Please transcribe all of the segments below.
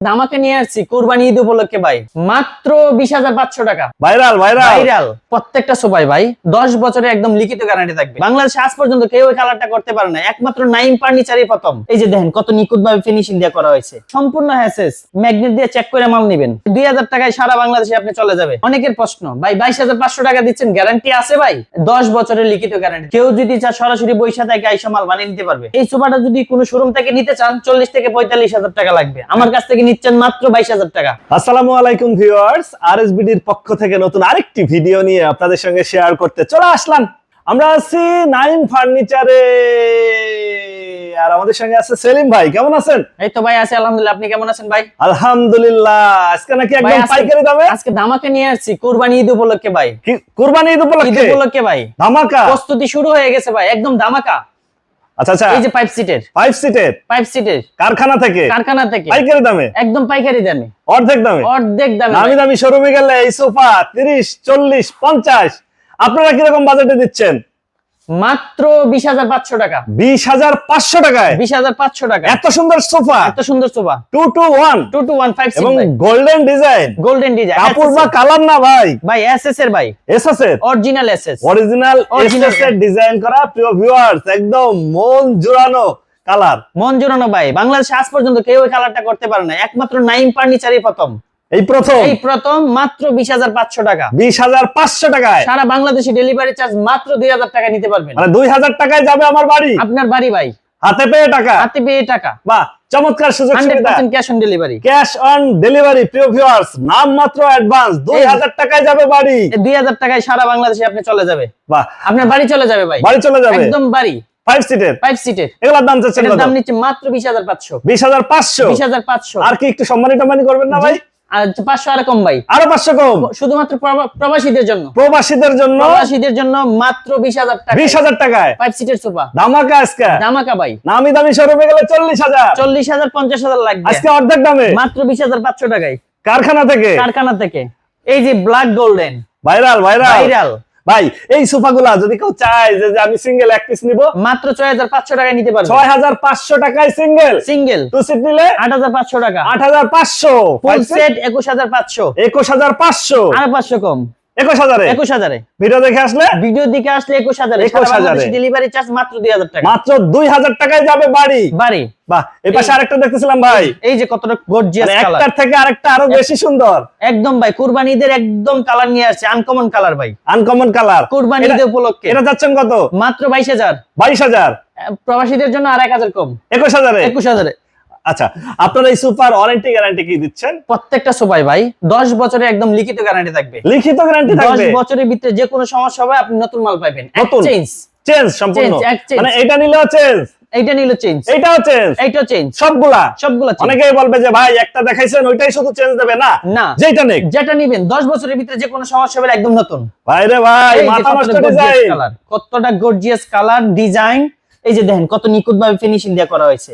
আমাকে নিয়ে আসছি কোরবানি ঈদ উপলক্ষে ভাই। মাত্র বিশ হাজার পাঁচশো টাকা। Viral viral. ভাইরাল। প্রত্যেকটা সোফাই ভাই দশ বছরে একদম লিখিত গ্যারান্টি থাকবে। বাংলাদেশে আজ পর্যন্ত কেউ এই কালারটা করতে পারে না। একমাত্র নাইম ফার্নিচারই প্রথম। এই যে দেখেন কত নিখুঁত ভাবে ফিনিশিং দিয়ে করা হয়েছে। সম্পূর্ণ হ্যাসেস ম্যাগনেট দিয়ে চেক করে মাল নেবেন। দুই হাজার টাকায় সারা বাংলাদেশে আপনি চলে যাবে। অনেকের প্রশ্ন ভাই বাইশ হাজার পাঁচশো টাকা দিচ্ছেন গ্যারান্টি আছে ভাই? দশ বছরের লিখিত গ্যারান্টি কেউ যদি চা সরাসরি বৈশা থেকে আইসা মাল বানিয়ে নিতে পারবে। এই সোফাটা যদি কোনো শোরুম থেকে নিতে চান চল্লিশ থেকে পঁয়তাল্লিশ হাজার টাকা লাগবে। আমার কাছ থেকে নিচ্ছেন মাত্র বাইশ হাজার টাকা। আসসালামু আলাইকুম ভিউয়ার্স আরএসবিডির পক্ষ থেকে নতুন আরেকটি ভিডিও নিয়ে আপনাদের সঙ্গে শেয়ার করতে চলে আসলাম। আমরা আছি নাইম ফার্নিচারে। আর আমাদের সঙ্গে আছে সেলিম ভাই কেমন আছেন? এই তো ভাই আছে আলহামদুলিল্লাহ। আপনি কেমন আছেন ভাই? আলহামদুলিল্লাহ আজকে নাকি একদম পাইকারি দামে? আজকে ধামাকে নিয়ে আসছি কোরবানি ঈদ উপলক্ষে ভাই। কুরবানি ঈদ ঈদ উপলক্ষে উপলক্ষে ভাই। ধামাকা? প্রস্তুতি শুরু হয়ে গেছে ভাই একদম ধামাকা। আচ্ছা আচ্ছা। এই যে পাইপ সিটের সিটের পাইপ সিটের কারখানা থেকে? কারখানা থেকে। পাইকারি দামে? একদম পাইকারি দামে। অর্ধেক দামে? অর্ধেক দামে দামি দামি শোরুমে গেলে এই সোফা তিরিশ চল্লিশ পঞ্চাশ। আপনারা কীরকম বাজেটে দিচ্ছেন? মাত্র বিশ হাজার পাঁচশো টাকা। বিশ হাজার পাঁচশো টাকায়? বিশ হাজার পাঁচশো টাকা। এত সুন্দর সোফা? এত সুন্দর sofa. Two two one? Two two one five এবং গোল্ডেন ডিজাইন? Golden design. কাপড় বা কালার না ভাই? ভাই এস এস এর ভাই। এসএস এর original S S original original এর ডিজাইন করা প্রিয় ভিউয়ার্স একদম মন জুড়ানো কালার। মন জোরানো ভাই। বাংলাদেশে আজ পর্যন্ত কেউ এই কালারটা করতে পারে না। একমাত্র নাইম ফার্নিচারই প্রথম। এই প্রথম। এই প্রথম মাত্র বিশ হাজার পাঁচশো টাকা। বিশ হাজার পাঁচশো টাকায়। সারা বাংলাদেশে ডেলিভারি চার্জ মাত্র দুই হাজার টাকা নিতে পারবেন। মানে দুই হাজার টাকায় যাবে আমার বাড়ি। আপনার বাড়ি ভাই। হাতে পেয়ে টাকা। হাতে পেয়ে টাকা। বাহ চমৎকার সুযোগ সুবিধা। Cash on delivery cash on delivery প্রিয় ভিউয়ার্স নাম মাত্র অ্যাডভান্স দুই হাজার টাকায় যাবে বাড়ি। দুই হাজার টাকায় সারা বাংলাদেশে আপনি চলে যাবে। বাহ। আপনার বাড়ি চলে যাবে ভাই। বাড়ি চলে যাবে। একদম বাড়ি। ফাইভ সিটের ফাইভ সিটের এগুলোর দাম এটার দাম নিচ্ছে মাত্র বিশ হাজার পাঁচশো। বিশ হাজার পাঁচশো। বিশ হাজার পাঁচশো। আর কি একটু সম্মানী টম্মানি করবেন না ভাই? আর পাঁচশো আর কম ভাই। আরও পাঁচশো কম? শুধুমাত্র প্রবাসীদের জন্য। প্রবাসীদের জন্য? প্রবাসীদের জন্য মাত্র বিশ হাজার টাকা বিশ হাজার টাকায়? ফাইভ সিটের সোফা ধামাকা আজকে? ভাই। নামি দামি শোরুমে গেলে চল্লিশ হাজার। চল্লিশ হাজার পঞ্চাশ হাজার লাগবে। আজকে অর্ধেক দামে? মাত্র বিশ হাজার পাঁচশো টাকায়। কারখানা থেকে? কারখানা থেকে। এই যে black golden viral viral. Viral. ভাই এই সোফা গুলা যদি কেউ চায় যে যে আমি সিঙ্গেল এক পিস নিবো মাত্র ছয় হাজার পাঁচশো টাকায় নিতে পারবে। ছয় হাজার পাঁচশো টাকায় সিঙ্গেল সিঙ্গেল টু সিট নিলে আট হাজার পাঁচশো টাকা। আট হাজার পাঁচশো। ফুল সেট একুশ হাজার পাঁচশো। একুশ হাজার পাঁচশো। আর পাঁচশো কম। একুশ হাজারে? একুশ হাজারে। ভিডিও দেখে আসলে? ভিডিও দিকে আসলে একুশ হাজারে। 21,000 ডেলিভারি চার্জ মাত্র দুই হাজার টাকা। মাত্র দুই হাজার টাকায় যাবে বাড়ি। বাড়ি। বাহ এই পাশে আরেকটা দেখতেছিলাম ভাই। এই যে কতটা গর্জিয়াস মানে কালার একটার থেকে আরেকটা আরও বেশি সুন্দর। একদম ভাই কুরবানিদের একদম কালার নিয়ে আসছে আনকমন কালার ভাই। আনকমন কালার কুরবানি উপলক্ষে। এটা যাচ্ছেন কত? মাত্র বাইশ হাজার। বাইশ হাজার। প্রবাসীদের জন্য আর এক হাজার কম। একুশ হাজারে? একুশ হাজারে। আচ্ছা আপনারা এই সুপার ওয়ারেন্টি গ্যারান্টি কি দিচ্ছেন? প্রত্যেকটা সোফাই ভাই দশ বছরে একদম লিখিত গ্যারান্টি থাকবে। লিখিত গ্যারান্টি থাকবে? বছরের ভিতরে যে কোনো সমস্যা হবে আপনি নতুন মাল পাবেন নতুন? চেঞ্জ চেঞ্জ সম্পূর্ণ? মানে এটা নিলেও চেঞ্জ এইটা নিল চেঞ্জ এইটাও চেঞ্জ এইটাও চেঞ্জ সবগুলা? সবগুলো চেঞ্জ অনেকেই বলবে যে ভাই একটা দেখাইছেন ওইটাই শুধু চেঞ্জ দেবে না? না। যেটা নেই যেটা নিবেন দশ বছরের ভিতরে যে কোনো সমস্যা হবে একদম নতুন। ভাই রে ভাই মাথা নষ্ট ডিজাইন colour, কতটা গর্জিয়াস কালার ডিজাইন এই যে দেখেন কত নিখুঁত ভাবে ফিনিশিং দেওয়া করা হয়েছে।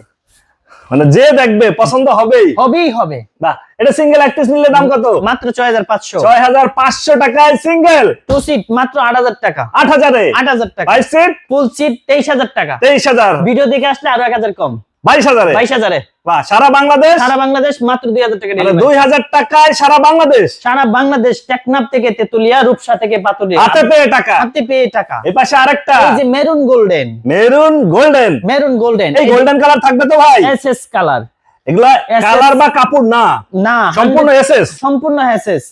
মানে যে দেখবে পছন্দ হবেই। হবেই হবে। বাহ এটা সিঙ্গেল এক পিস নিলে দাম কত? মাত্র ছয় হাজার পাঁচশো। ছয় হাজার পাঁচশো টাকায় সিঙ্গেল টু সিট মাত্র আট হাজার টাকা। আট এ আট হাজার টাকা। ফাইভ সিট ফুল সিট তেইশ হাজার টাকা। তেইশ হাজার। ভিডিও দেখে আসলে আরও এক হাজার কম। বাইশ হাজারে? বাইশ হাজারে। বাহ সারা বাংলাদেশ? সারা বাংলাদেশ মাত্র দুই হাজার টাকা মানে দুই হাজার টাকায় সারা বাংলাদেশ? সারা বাংলাদেশ টেকনাফ থেকে তেতুলিয়া রূপসা থেকে হাতে পেয়ে টাকা? হাতে পেয়ে টাকা। পাশে আরেকটা। এই যে maroon golden. Maroon golden. Maroon golden. এই গোল্ডেন কালার থাকবে তো ভাই? S S colour. এগুলা কালার বা কাপড় না? না সম্পূর্ণ এসএস? সম্পূর্ণ এসএস।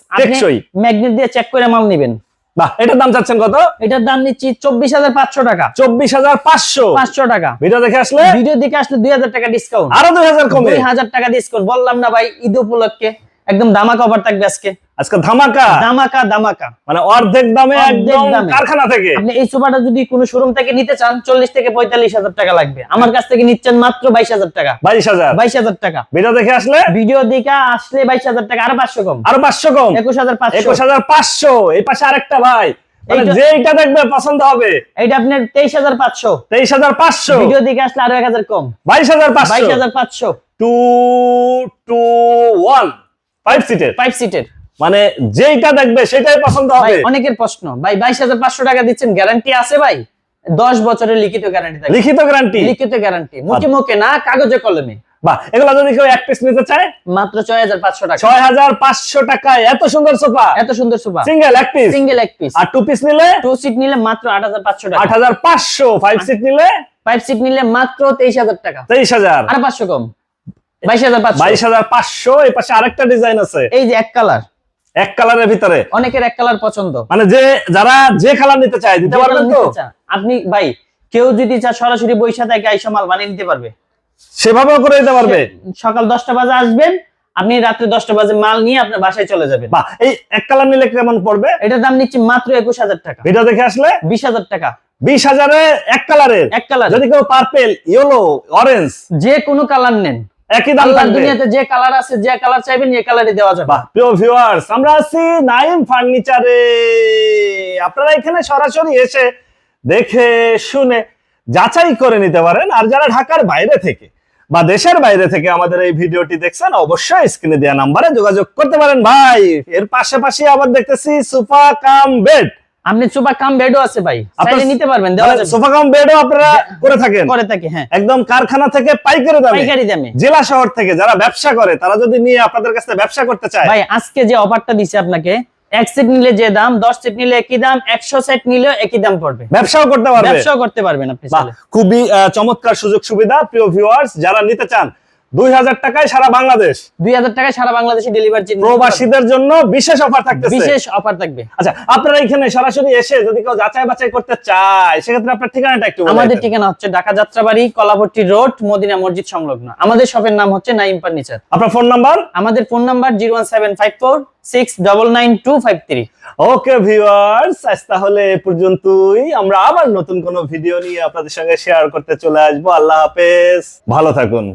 ম্যাগনেট দিয়ে চেক করে মাল নেবেন। বাহ এটার দাম চাচ্ছেন কত? এটার দাম নিচ্ছি চব্বিশ হাজার পাঁচশো টাকা। চব্বিশ হাজার পাঁচশো। পাঁচশো টাকা। ভিডিও দেখে আসলে? ভিডিও দেখে আসলে দুই হাজার টাকা ডিসকাউন্ট আরও দুই হাজার কমে। দুই হাজার টাকা ডিসকাউন্ট বললাম না ভাই ঈদ উপলক্ষে। একদম দামাকা অফার থাকবে আজকে। আজকে ধামাকা? ধামাকা ধামাকা। মানে অর্ধেক দামে একদম কারখানা থেকে? আপনি এই সোফাটা যদি কোনো শোরুম থেকে নিতে চান চল্লিশ থেকে পঁয়তাল্লিশ হাজার টাকা লাগবে। আমার কাছ থেকে নিচ্ছেন মাত্র বাইশ হাজার টাকা। বাইশ হাজার? বাইশ হাজার টাকা। ভিডিও দেখে আসলে? ভিডিও দেখে আসলে বাইশ হাজার টাকা আরও পাঁচশো কম। আর পাঁচশো কম? একুশ হাজার পাঁচশো। একুশ হাজার পাঁচশো। এই পাশে আরেকটা ভাই। মানে এইটা- যে এইটা দেখবে পছন্দ হবে। এইটা আপনার তেইশ হাজার পাঁচশো। তেইশ হাজার পাঁচশো। ভিডিও দেখে আসলে আরও এক হাজার কম। বাইশ হাজার বাইশ হাজার পাঁচশো। টু টু ওয়ান ফাইভ সিটের ফাইভ সিটের মানে দেখবে সেটাই পছন্দ হবে। অনেকের প্রশ্ন ভাই বাইশ হাজার পাঁচশো টাকা দিচ্ছেন গ্যারান্টি আছে ভাই? দশ বছরের লিখিত গ্যারান্টি থাকবে। লিখিত গ্যারান্টি লিখিত গ্যারান্টি মুখে মুখে না কাগজে কলমে। বাহ এগুলো যদি কেউ এক পিস নিতে চায়? মাত্র ছয় হাজার পাঁচশো টাকা। ছয় হাজার পাঁচশো টাকায় এত সুন্দর সোফা। এত সুন্দর সোফা। সিঙ্গেল এক পিস সিঙ্গেল এক পিস আর টু পিস নিলে? টু সিট নিলে মাত্র আট হাজার পাঁচশো আট টাকা হাজার পাঁচশো। ফাইভ সিট নিলে? ফাইভ সিট নিলে মাত্র তেইশ হাজার টাকা। তেইশ হাজার। আর পাঁচশো কম। এই পাশে আরেকটা ডিজাইন আছে। এই যে এক কালার। এক কালারের ভিতরে। অনেকের এক কালার পছন্দ। মানে যে যারা যে কালার নিতে চায় দিতে পারবেন তো? আপনি ভাই কেউ যদি চা সরাসরি বৈশা থেকে আইসা মাল বানিয়ে নিতে পারবে। সেভাবেও করে দিতে পারবে। সকাল দশটা বাজে আসবেন আপনি রাত্রে দশটা বাজে মাল নিয়ে আপনার বাসায় চলে যাবেন। বাহ এই এক কালার নিলে কেমন পড়বে? এটার দাম নিচ্ছে মাত্র একুশ হাজার টাকা। এটা দেখে আসলে? বিশ হাজার টাকা। বিশ হাজারে এক কালারের। এক কালার যদি কেউ পার্পেল ইয়েলো অরেঞ্জ। যে কোনো কালার নেন। একই দাম থাকবে। দুনিয়াতে যে কালার আছে যে কালার চাইবেন এই কালারই দেওয়া যাবে। প্রিয় ভিউয়ার্স আমরা আছি নাইম ফার্নিচারে। আপনারা এখানে সরাসরি এসে দেখে শুনে যাচাই করে নিতে পারেন। আর যারা ঢাকার বাইরে থেকে বা দেশের বাইরে থেকে আমাদের এই ভিডিওটি দেখছেন অবশ্যই স্ক্রিনে দেওয়া নাম্বারে যোগাযোগ করতে পারেন। ভাই এর পাশাপাশি আবার দেখতেছি সোফা কাম বেড। আপনি চোপা কাম বেডও আছে ভাই। চাইলে নিতে পারবেন দেওয়া যাবে। সোফা কাম বেডও আপনারা করে থাকেন। করে থাকে হ্যাঁ। একদম কারখানা থেকে পাইকারি দামে। পাইকারি দামে। জেলা শহর থেকে যারা ব্যবসা করে তারা যদি নিয়ে আপনাদের কাছে ব্যবসা করতে চায়। ভাই আজকে যে অফারটা দিছে আপনাকে এক সেট নিলে যে দাম দশ সেট নিলে একই দাম একশো সেট নিলে একই দাম পড়বে। ব্যবসাও করতে পারবে। ব্যবসাও করতে পারবেন আপনি খুবই চমৎকার সুযোগ সুবিধা। প্রিয় ভিউয়ার্স যারা নিতে চান দুই হাজার টাকায় সারা বাংলাদেশ। দুই হাজার টাকায় সারা বাংলাদেশে ডেলিভারি প্রবাসীদের জন্য বিশেষ অফার থাকতেছে। বিশেষ অফার থাকবে। আচ্ছা আপনারা এখানে সরাসরি এসে যদি কেউ যাচাই বাছাই করতে চায় সেক্ষেত্রে আপনার ঠিকানাটা একটু আমাদের ঠিকানা হচ্ছে ঢাকা যাত্রাবাড়ি রোড মদিনা মসজিদ সংলগ্ন। আমাদের শপের নাম হচ্ছে নাইম ফার্নিচার। আপনার ফোন নাম্বার আমাদের phone number zero one seven five four six double nine two five three okay viewers আজ তাহলে এ পর্যন্তই। আমরা আবার নতুন কোনো ভিডিও নিয়ে আপনাদের সঙ্গে শেয়ার করতে চলে আসব। আল্লাহ হাফেজ। ভালো থাকুন।